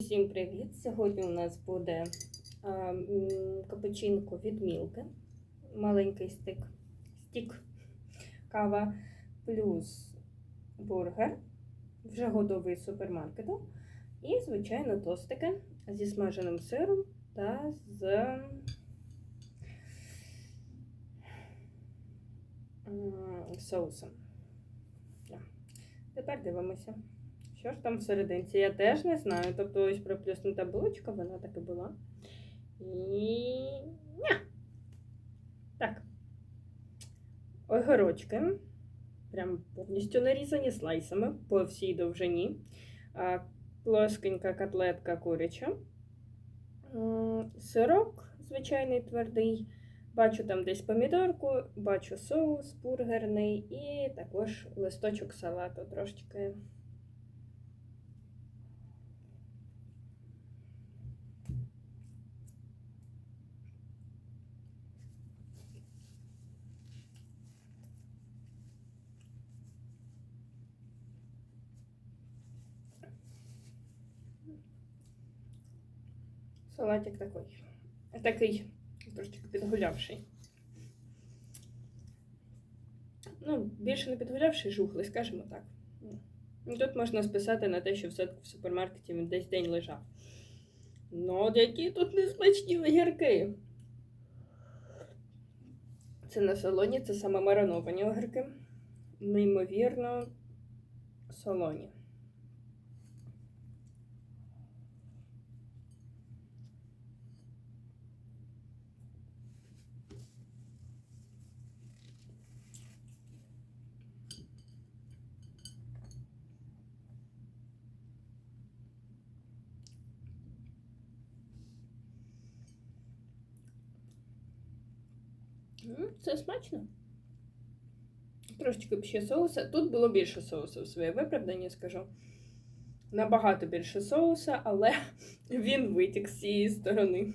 Всім привіт! Сьогодні у нас буде а, капучинко від Мілки. Маленький стик, стік, кава плюс бургер, вже готовий з супермаркету. І, звичайно, тостики зі смаженим сиром та з соусом. Тепер дивимося. Що ж там всерединці? Я теж не знаю. Тобто ось приплюснута булочка, вона так і була. І. Ня! Так. Огірочки. Прям повністю нарізані слайсами по всій довжині. Плоскенька котлетка куряча. Сирок звичайний твердий. Бачу там десь помідорку, бачу соус бургерний і також листочок салату трошечки. Салатик такой. Такий трошечки підгулявший. Ну, більше не підгулявший, жухлий, скажімо так. Ну, Тут можна списати на те, що все-таки в супермаркеті він десь день лежав. Ну, от які тут несмачні огірки. Це на солоні, це саме мариновані огірки. Неймовірно солоні. Це смачно. Трошечки ще соуса. Тут було більше соусу в своє виправдання, скажу. Набагато більше соуса, але він витік з цієї сторони.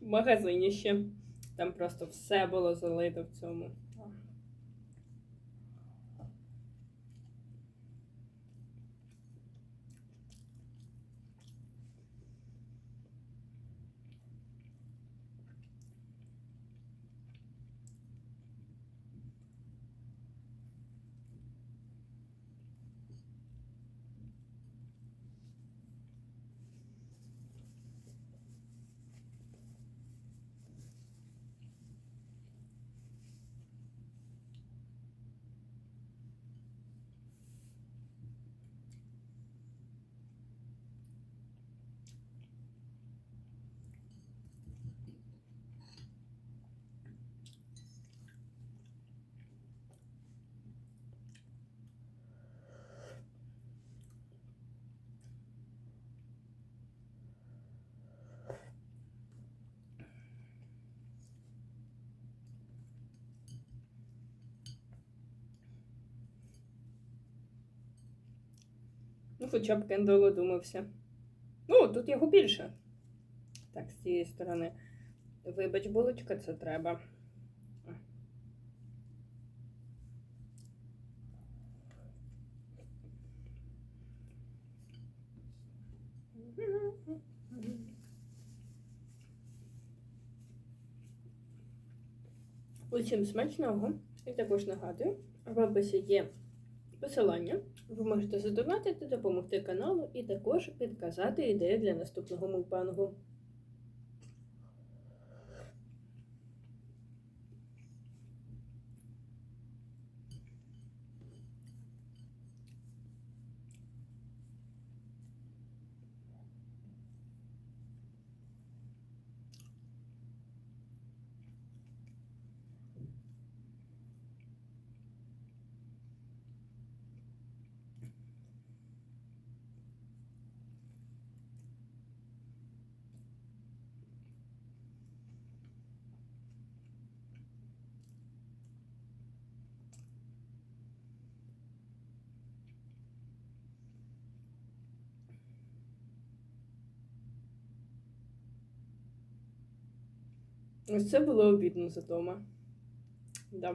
В магазині ще. Там просто все було залито в цьому. Ну, хоча б Кендол одумався. Ну, тут його більше. Так, з цієї сторони. Вибач, булочка, це треба. Усім смачного. І також нагадую, в описі є посилання. Ви можете задонатити, допомогти каналу і також підказати ідею для наступного мукбангу. Ось це було обідно за дома. Да.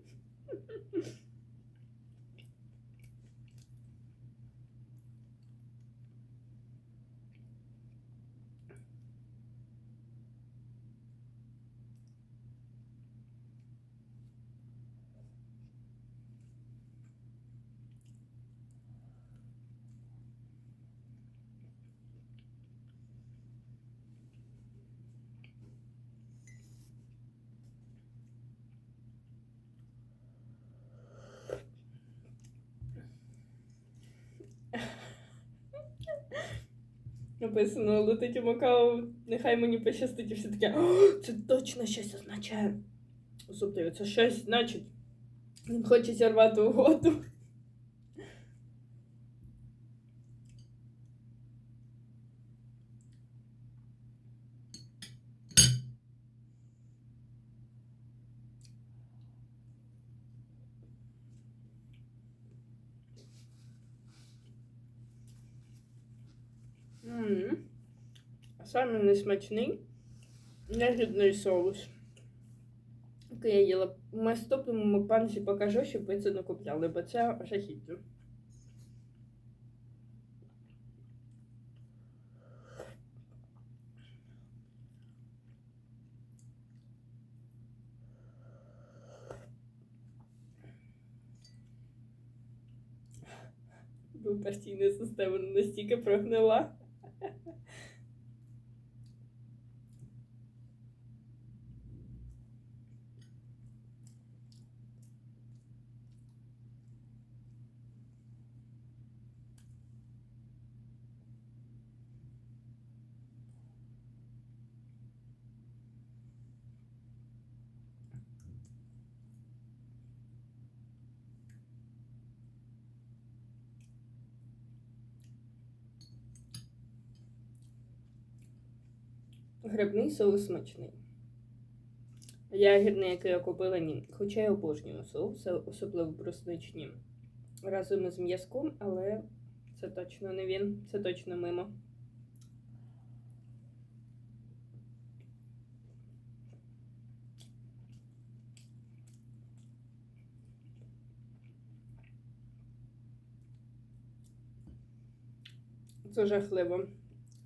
Написано летить у Макао, нехай мені пощастить, і все таке. Це точно щось означає. Особливо, це щось значить. Він хоче зірвати угоду. Саме несмачний ягідний соус. Який я їла. В наступному панці покажу, щоб ви це не купляли, бо це жахіття. Бо постійна система настільки прогнила. Грибний соус смачний. Ягідний, який я купила, ні. Хоча я обожнюю соуси, особливо брусничні. Разом із м'язком, але це точно не він, це точно мимо. Це жахливо.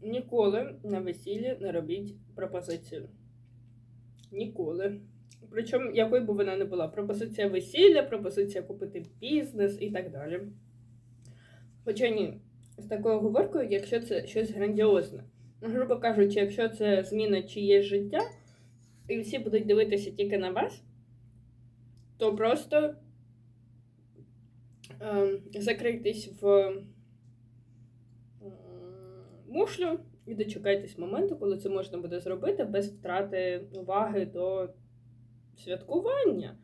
Ніколи на весіллі не робіть пропозицію. Ніколи. Причому, якою б вона не була, пропозиція весілля, пропозиція купити бізнес і так далі. Хоча ні, з такою говоркою, якщо це щось грандіозне. Грубо кажучи, якщо це зміна чиєсь життя, і всі будуть дивитися тільки на вас, то просто е, закрийтесь в е, мушлю і дочекайтесь моменту, коли це можна буде зробити без втрати уваги до святкування.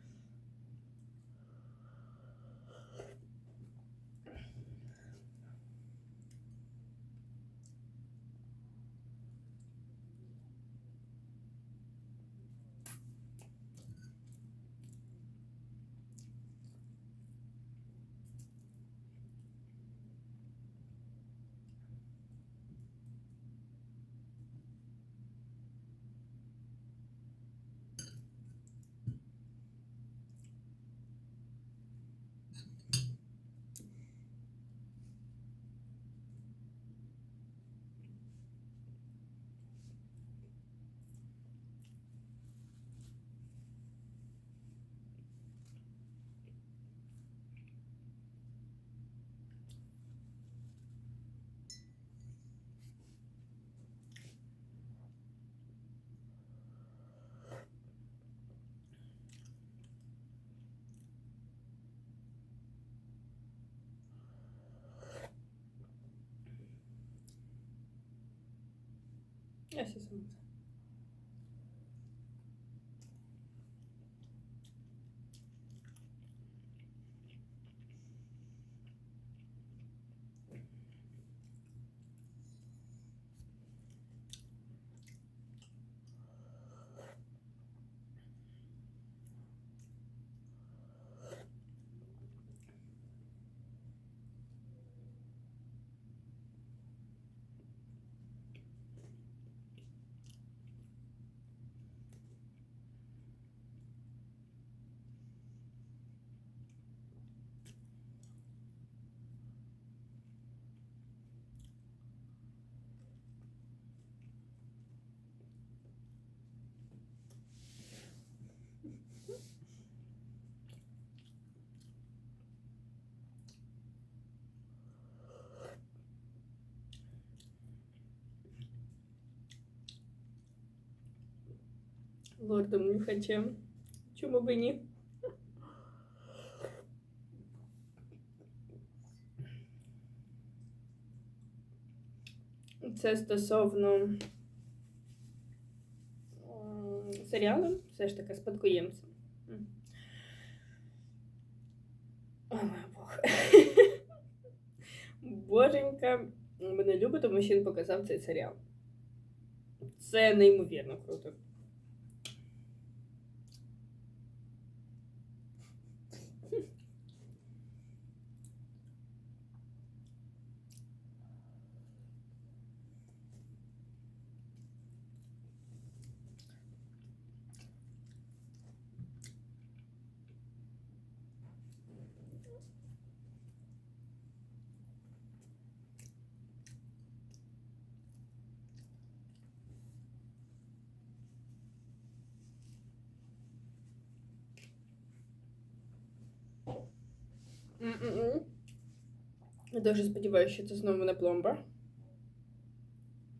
Я все сама. Лордом Нюхачем. Чому б ні? Це стосовно серіалу, все ж таки спадкоємця. О, Бог. Боженька мене любить, тому що він показав цей серіал. Це неймовірно круто. М-м-м. Я дуже сподіваюся, що це знову не пломба.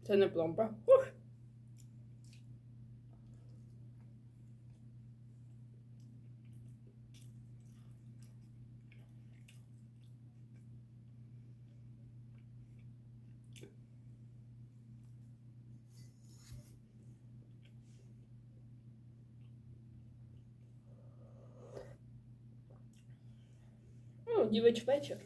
Це не пломба. Ух. Ну, дівич вечір.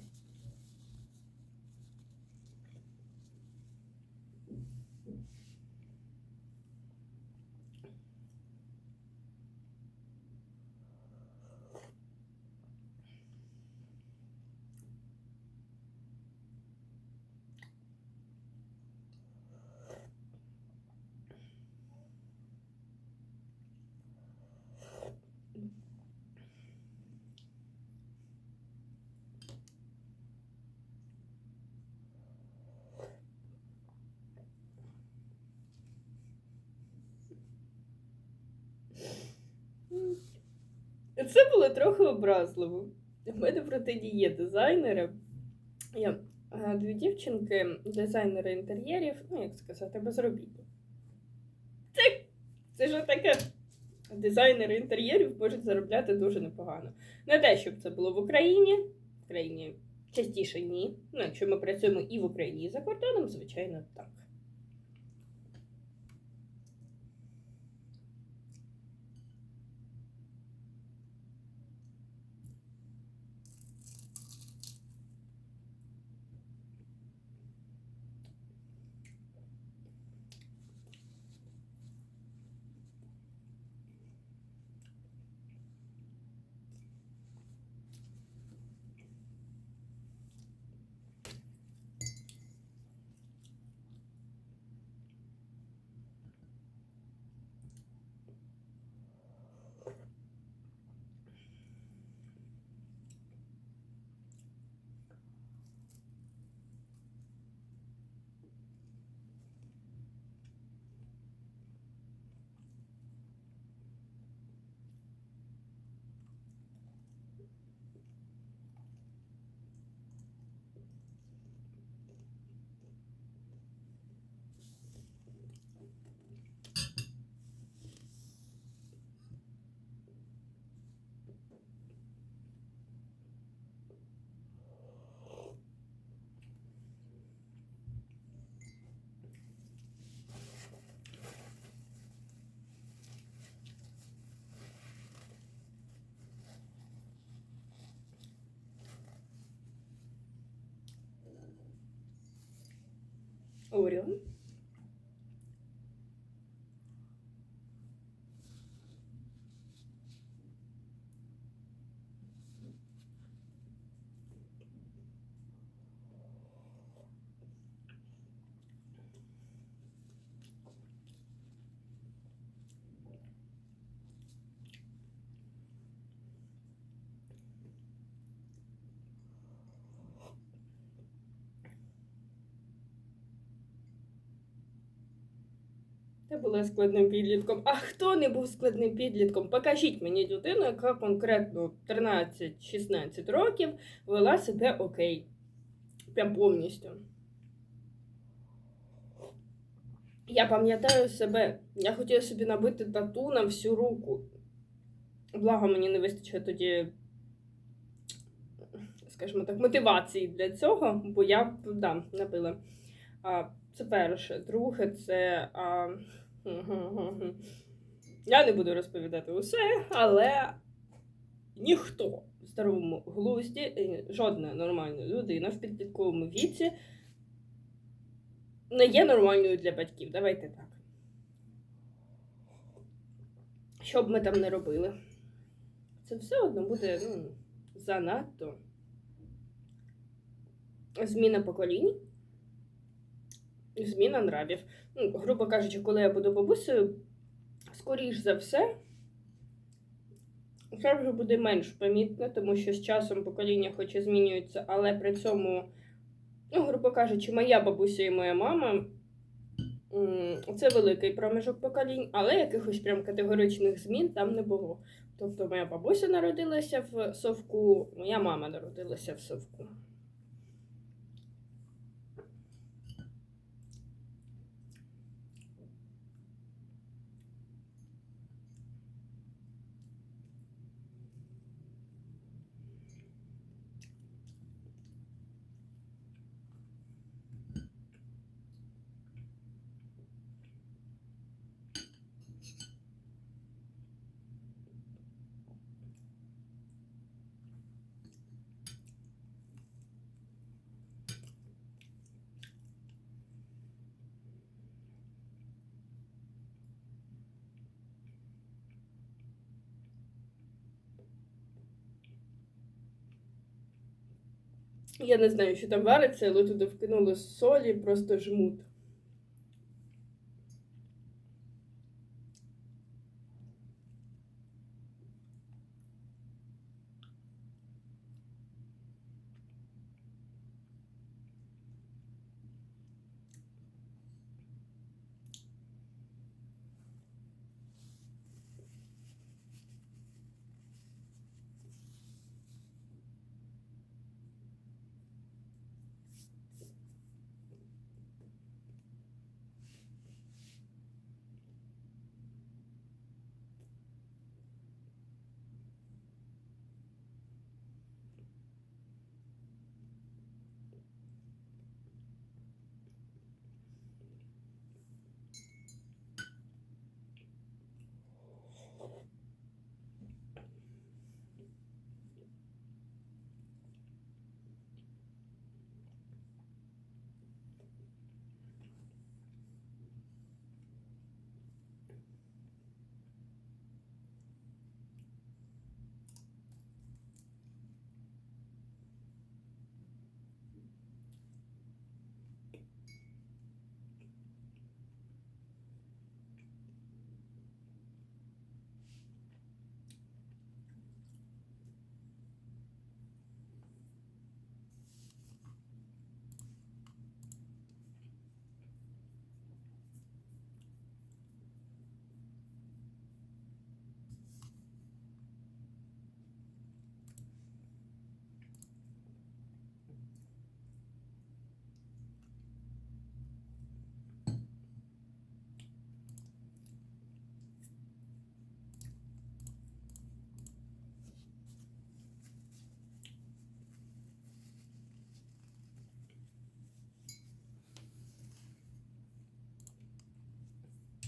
Це було трохи образливо. У мене проти є дизайнери. Я е, дві дівчинки, дизайнери інтер'єрів, ну як сказати, безробітні. Це, це ж таке. Дизайнери інтер'єрів можуть заробляти дуже непогано. Не те, щоб це було в Україні. В країні частіше ні. Ну, якщо ми працюємо і в Україні, і за кордоном, звичайно, так. ouro Ти була складним підлітком. А хто не був складним підлітком? Покажіть мені людину, яка конкретно 13-16 років вела себе окей. Прям повністю. Я пам'ятаю себе, я хотіла собі набити тату на всю руку. Благо мені не вистачає тоді, скажімо так, мотивації для цього, бо я да, набила. А, це перше. Друге, це. А, я не буду розповідати усе, але ніхто в здоровому глузді, е, жодна нормальна людина в підлітковому віці не є нормальною для батьків. Давайте так. Що б ми там не робили, це все одно буде ну, занадто зміна поколінь, зміна нравів. Ну, грубо кажучи, коли я буду бабусею, скоріш за все, це вже буде менш помітно, тому що з часом покоління хоч і змінюється, але при цьому, ну, грубо кажучи, моя бабуся і моя мама це великий проміжок поколінь, але якихось прям категоричних змін там не було. Тобто моя бабуся народилася в совку, моя мама народилася в совку. Я не знаю, що там вариться, але туди вкинули солі, просто жмут.